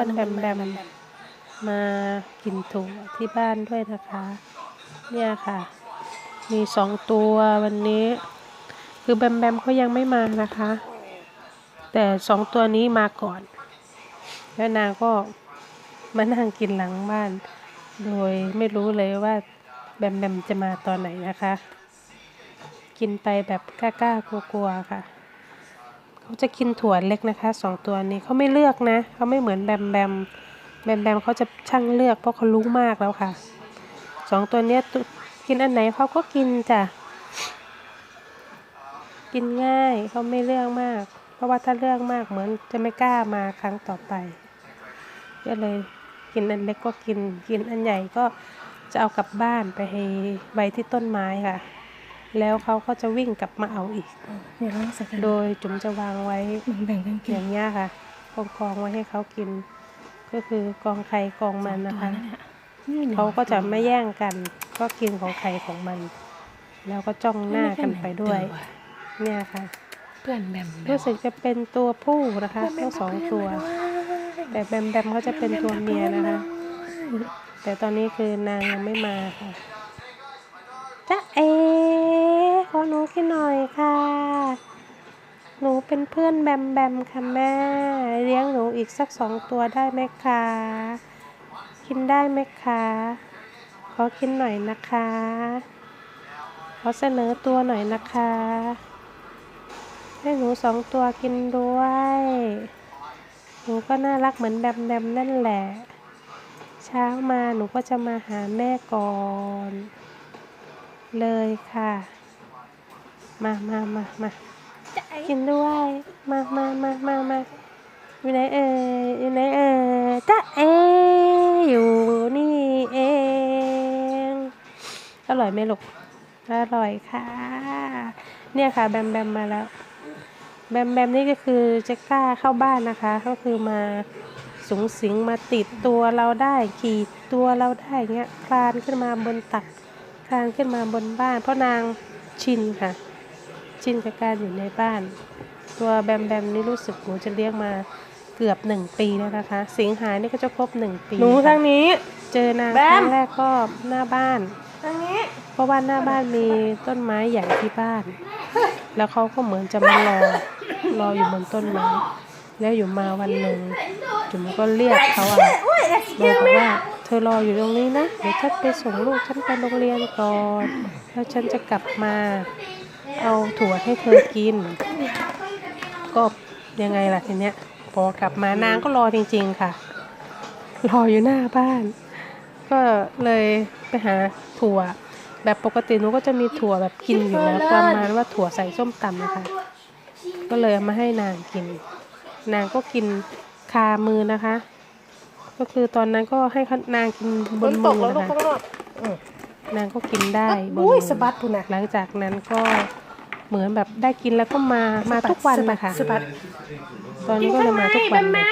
พื่อนแบมแบมมากินถั่วที่บ้านด้วยนะคะ เนี่ยค่ะ มีสองตัววันนี้ คือแบมแบมเขายังไม่มานะคะ แต่สองตัวนี้มาก่อน แล้วนางก็มานั่งกินหลังบ้าน โดยไม่รู้เลยว่าแบมแบมจะมาตอนไหนนะคะ กินไปแบบกล้าๆกลัวๆค่ะ เขาจะกินถั่วเล็กนะคะสองตัวนี้เขาไม่เลือกนะเขาไม่เหมือนแบมแบมแบมแบมเขาจะช่างเลือกเพราะเขารู้มากแล้วค่ะสองตัวเนี้ยกินอันไหนเขาก็กินจ้ะกินง่ายเขาไม่เลือกมาก เพราะว่าถ้าเลือกมากเหมือนจะไม่กล้ามาครั้งต่อไปก็เลยกินอันเล็กก็กิน กินอันใหญ่ก็จะเอากลับบ้านไปให้ไว้ที่ต้นไม้ค่ะ แล้วเขาก็จะวิ่งกลับมาเอาอีก เดี๋ยวลองใส่กันโดยจุ๋มจะวางไว้แบ่งกันกิอนย่างเงี้ยค่ะกองกองๆไว้ให้เขากิน ก็คือกองใครกองมันนะคะเขาก็จะไม่แย่งกัน ก็กินของใครของมัน แล้วก็จ้องหน้ากันไปด้วย เนี่ยค่ะ เพื่อนแบมแบมรู้สึกจะเป็นตัวผู้นะคะทั้งสองตัว แต่แบมแบมเขาจะเป็นตัวเมียนะคะ แต่ตอนนี้คือนางยังไม่มาค่ะจ๊ะ ขอหนูกินหน่อยค่ะ หนูเป็นเพื่อนแบมแบมค่ะแม่ เลี้ยงหนูอีกสักสองตัวได้ไหมคะ กินได้ไหมคะ ขอกินหน่อยนะคะ ขอเสนอตัวหน่อยนะคะ ให้หนูสองตัวกินด้วย หนูก็น่ารักเหมือนแบมแบมนั่นแหละ เช้ามาหนูก็จะมาหาแม่ก่อนเลยค่ะ มามามามากินด้วย มามามามามาอยู่ไหนเอ่ยอยู่ไหนเอ่ยจ้าเออยู่นี่เองอร่อยไหมลูกอร่อยค่ะ เนี่ยค่ะ แบมแบมมาแล้ว แบมแบมนี่ก็คือจะกล้าเข้าบ้านนะคะ ก็คือมาสูงสิงมาติดตัวเราได้ขี่ตัวเราได้เงี้ยคลานขึ้นมาบนตักคลานขึ้นมาบนบ้าน เพราะนางชินค่ะ ชินกับการอยู่ในบ้าน ตัวแบมแบมนี่รู้สึกหนูจะเลี้ยงมาเกือบหนึ่งปีแล้วนะคะ สิงหานี่ก็จะครบหนึ่งปีหนูทางนี้ เจอนางแบครั้มงแรกก็หน้าบ้าน ทางนี้ เพราะว่าหน้าบ้านมีต้นไม้ใหญ่ที่บ้าน แล้วเขาก็เหมือนจะมารอ รออยู่บนต้นไม้ แล้วอยู่มาวันหนึ่งจุ๋มก็เรียกเขาอะบอกว่าเธอรออยู่ตรงนี้นะ เดี๋ยวฉันไปส่งลูกฉันไปโรงเรียนก่อน แล้วฉันจะกลับมา เอาถั่วให้เธอกิน ก็ยังไงล่ะทีเนี้ยพอกลับมานางก็รอจริง ๆ ค่ะ รออยู่หน้าบ้าน ก็เลยไปหาถั่ว แบบปกติหนูก็จะมีถั่วแบบกินอยู่แล้วประมาณว่าถั่วใส่ส้มตำนะคะ ก็เลยเอามาให้นางกิน นางก็กินคามือนะคะ ก็คือตอนนั้นก็ให้นางกินบนมือนะคะ นอกอืมนางก็กินได้บนอุ้ยมือสะบัดพุ่นน่ะหลังจากนั้นก็เหมือนแบบได้กินแล้วก็มามาทุกวันนะคะสะบัดตอนนี้ก็เลยมาทุกวันเลย